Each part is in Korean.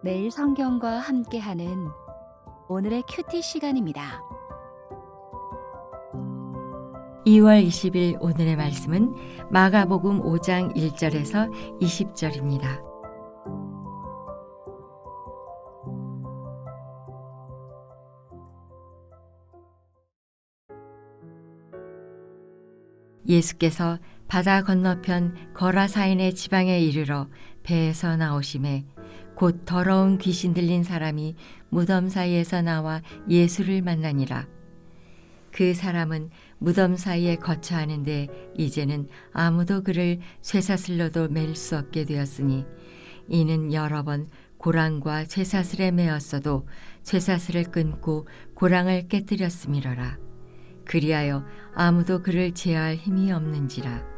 매일 성경과 함께하는 오늘의 큐티 시간입니다. 2월 20일 오늘의 말씀은 마가복음 5장 1절에서 20절입니다. 예수께서 바다 건너편 거라사인의 지방에 이르러 배에서 나오심에 곧 더러운 귀신 들린 사람이 무덤 사이에서 나와 예수를 만나니라. 그 사람은 무덤 사이에 거처하는데 이제는 아무도 그를 쇠사슬로도 맬 수 없게 되었으니 이는 여러 번 고랑과 쇠사슬에 매었어도 쇠사슬을 끊고 고랑을 깨뜨렸음이러라. 그리하여 아무도 그를 제어할 힘이 없는지라.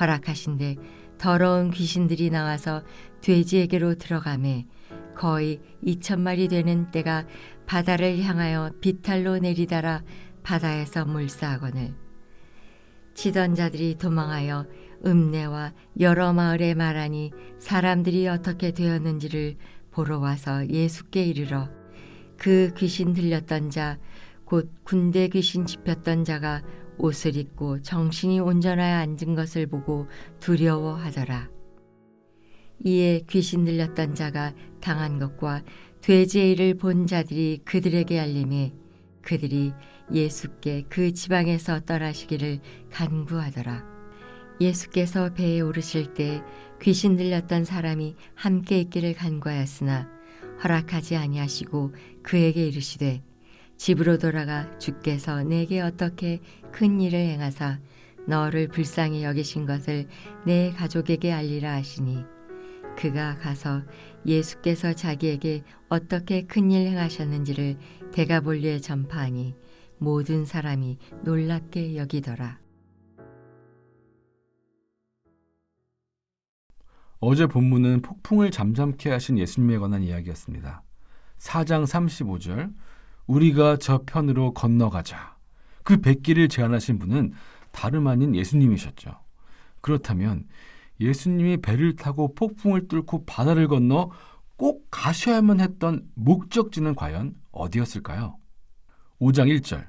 허락하신데 더러운 귀신들이 나와서 돼지에게로 들어가매 거의 2천 마리 되는 떼가 바다를 향하여 비탈로 내리다라 바다에서 물사하거늘. 치던 자들이 도망하여 읍내와 여러 마을에 말하니 사람들이 어떻게 되었는지를 보러 와서 예수께 이르러 그 귀신 들렸던 자 곧 군대 귀신 집혔던 자가 옷을 입고 정신이 온전하여 앉은 것을 보고 두려워하더라. 이에 귀신 들렸던 자가 당한 것과 돼지의 일을 본 자들이 그들에게 알림해 그들이 예수께 그 지방에서 떠나시기를 간구하더라. 예수께서 배에 오르실 때 귀신 들렸던 사람이 함께 있기를 간구하였으나 허락하지 아니하시고 그에게 이르시되 집으로 돌아가 주께서 내게 어떻게 큰 일을 행하사 너를 불쌍히 여기신 것을 내 가족에게 알리라 하시니 그가 가서 예수께서 자기에게 어떻게 큰 일 행하셨는지를 대가볼리에 전파하니 모든 사람이 놀랍게 여기더라. 어제 본문은 폭풍을 잠잠케 하신 예수님에 관한 이야기였습니다. 4장 35절 우리가 저 편으로 건너가자. 그 백기를 제안하신 분은 다름 아닌 예수님이셨죠. 그렇다면 예수님이 배를 타고 폭풍을 뚫고 바다를 건너 꼭 가셔야만 했던 목적지는 과연 어디였을까요? 5장 1절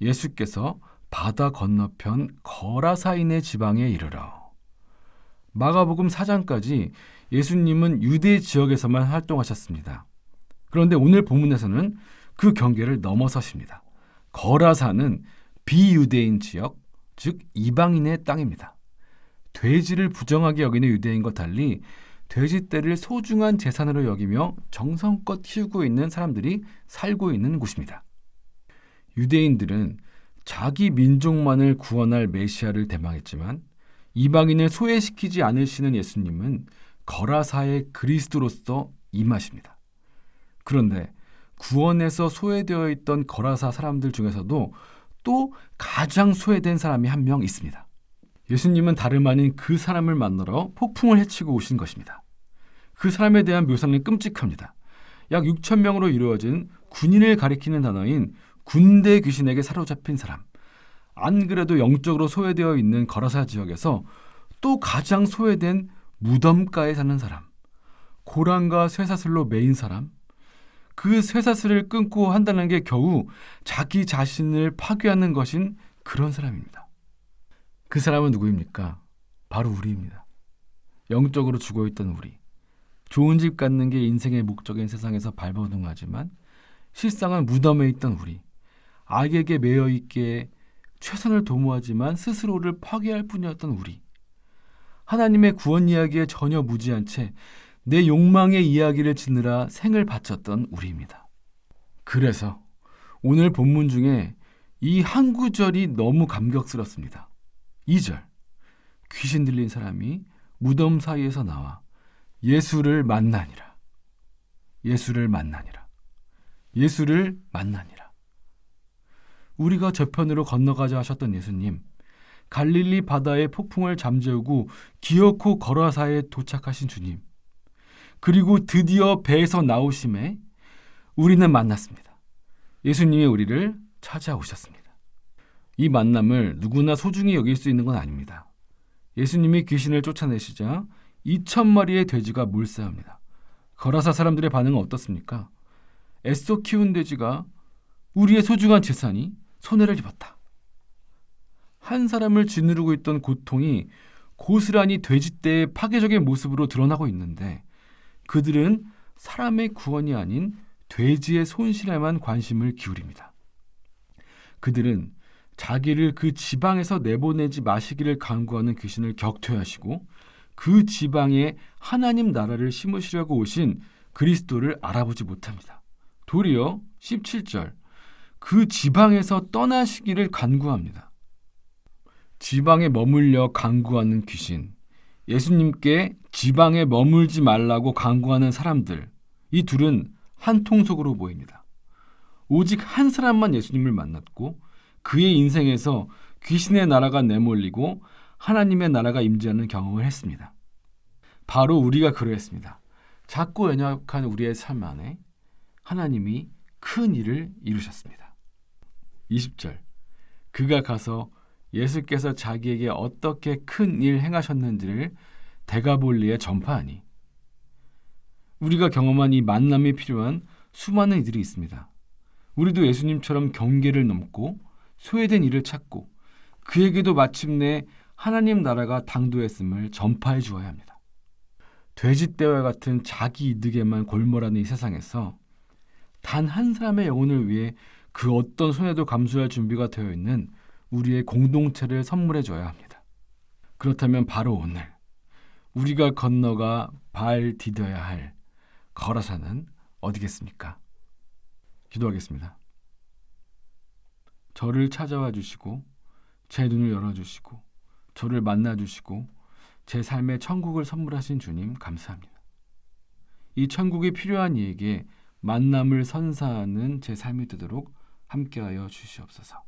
예수께서 바다 건너편 거라사인의 지방에 이르러 마가복음 4장까지 예수님은 유대 지역에서만 활동하셨습니다. 그런데 오늘 본문에서는 그 경계를 넘어서십니다. 거라사는 비유대인 지역, 즉 이방인의 땅입니다. 돼지를 부정하게 여기는 유대인과 달리 돼지떼를 소중한 재산으로 여기며 정성껏 키우고 있는 사람들이 살고 있는 곳입니다. 유대인들은 자기 민족만을 구원할 메시아를 대망했지만 이방인을 소외시키지 않으시는 예수님은 거라사의 그리스도로서 임하십니다. 그런데 구원에서 소외되어 있던 거라사 사람들 중에서도 또 가장 소외된 사람이 한 명 있습니다. 예수님은 다름 아닌 그 사람을 만나러 폭풍을 해치고 오신 것입니다. 그 사람에 대한 묘사는 끔찍합니다. 약 6천 명으로 이루어진 군인을 가리키는 단어인 군대 귀신에게 사로잡힌 사람. 안 그래도 영적으로 소외되어 있는 거라사 지역에서 또 가장 소외된 무덤가에 사는 사람. 고랑과 쇠사슬로 매인 사람. 그 쇠사슬을 끊고 한다는 게 겨우 자기 자신을 파괴하는 것인 그런 사람입니다. 그 사람은 누구입니까? 바로 우리입니다. 영적으로 죽어 있던 우리. 좋은 집 갖는 게 인생의 목적인 세상에서 발버둥하지만 실상은 무덤에 있던 우리, 악에게 매여 있기에 최선을 도모하지만 스스로를 파괴할 뿐이었던 우리. 하나님의 구원 이야기에 전혀 무지한 채 내 욕망의 이야기를 짓느라 생을 바쳤던 우리입니다. 그래서 오늘 본문 중에 이 한 구절이 너무 감격스럽습니다. 2절. 귀신 들린 사람이 무덤 사이에서 나와 예수를 만나니라. 예수를 만나니라. 예수를 만나니라. 우리가 저편으로 건너가자 하셨던 예수님, 갈릴리 바다의 폭풍을 잠재우고 기어코 거라사에 도착하신 주님, 그리고 드디어 배에서 나오심에 우리는 만났습니다. 예수님이 우리를 찾아오셨습니다. 이 만남을 누구나 소중히 여길 수 있는 건 아닙니다. 예수님이 귀신을 쫓아내시자 2천 마리의 돼지가 몰사합니다. 거라사 사람들의 반응은 어떻습니까? 애써 키운 돼지가 우리의 소중한 재산이 손해를 입었다. 한 사람을 짓누르고 있던 고통이 고스란히 돼지떼의 파괴적인 모습으로 드러나고 있는데 그들은 사람의 구원이 아닌 돼지의 손실에만 관심을 기울입니다. 그들은 자기를 그 지방에서 내보내지 마시기를 강구하는 귀신을 격퇴하시고 그 지방에 하나님 나라를 심으시려고 오신 그리스도를 알아보지 못합니다. 도리어 17절 그 지방에서 떠나시기를 간구합니다. 지방에 머물려 간구하는 귀신, 예수님께 지방에 머물지 말라고 간구하는 사람들, 이 둘은 한 통속으로 보입니다. 오직 한 사람만 예수님을 만났고 그의 인생에서 귀신의 나라가 내몰리고 하나님의 나라가 임재하는 경험을 했습니다. 바로 우리가 그러했습니다. 작고 연약한 우리의 삶 안에 하나님이 큰 일을 이루셨습니다. 20절 그가 가서 예수께서 자기에게 어떻게 큰 일 행하셨는지를 대가볼리에 전파하니 우리가 경험한 이 만남이 필요한 수많은 이들이 있습니다. 우리도 예수님처럼 경계를 넘고 소외된 이를 찾고 그에게도 마침내 하나님 나라가 당도했음을 전파해 주어야 합니다. 돼지떼와 같은 자기 이득에만 골몰하는 이 세상에서 단 한 사람의 영혼을 위해 그 어떤 손해도 감수할 준비가 되어 있는 우리의 공동체를 선물해 줘야 합니다. 그렇다면 바로 오늘 우리가 건너가 발 디뎌야 할 거라사는 어디겠습니까? 기도하겠습니다. 저를 찾아와 주시고 제 눈을 열어 주시고 저를 만나 주시고 제 삶의 천국을 선물하신 주님 감사합니다. 이 천국이 필요한 이에게 만남을 선사하는 제 삶이 되도록 함께하여 주시옵소서.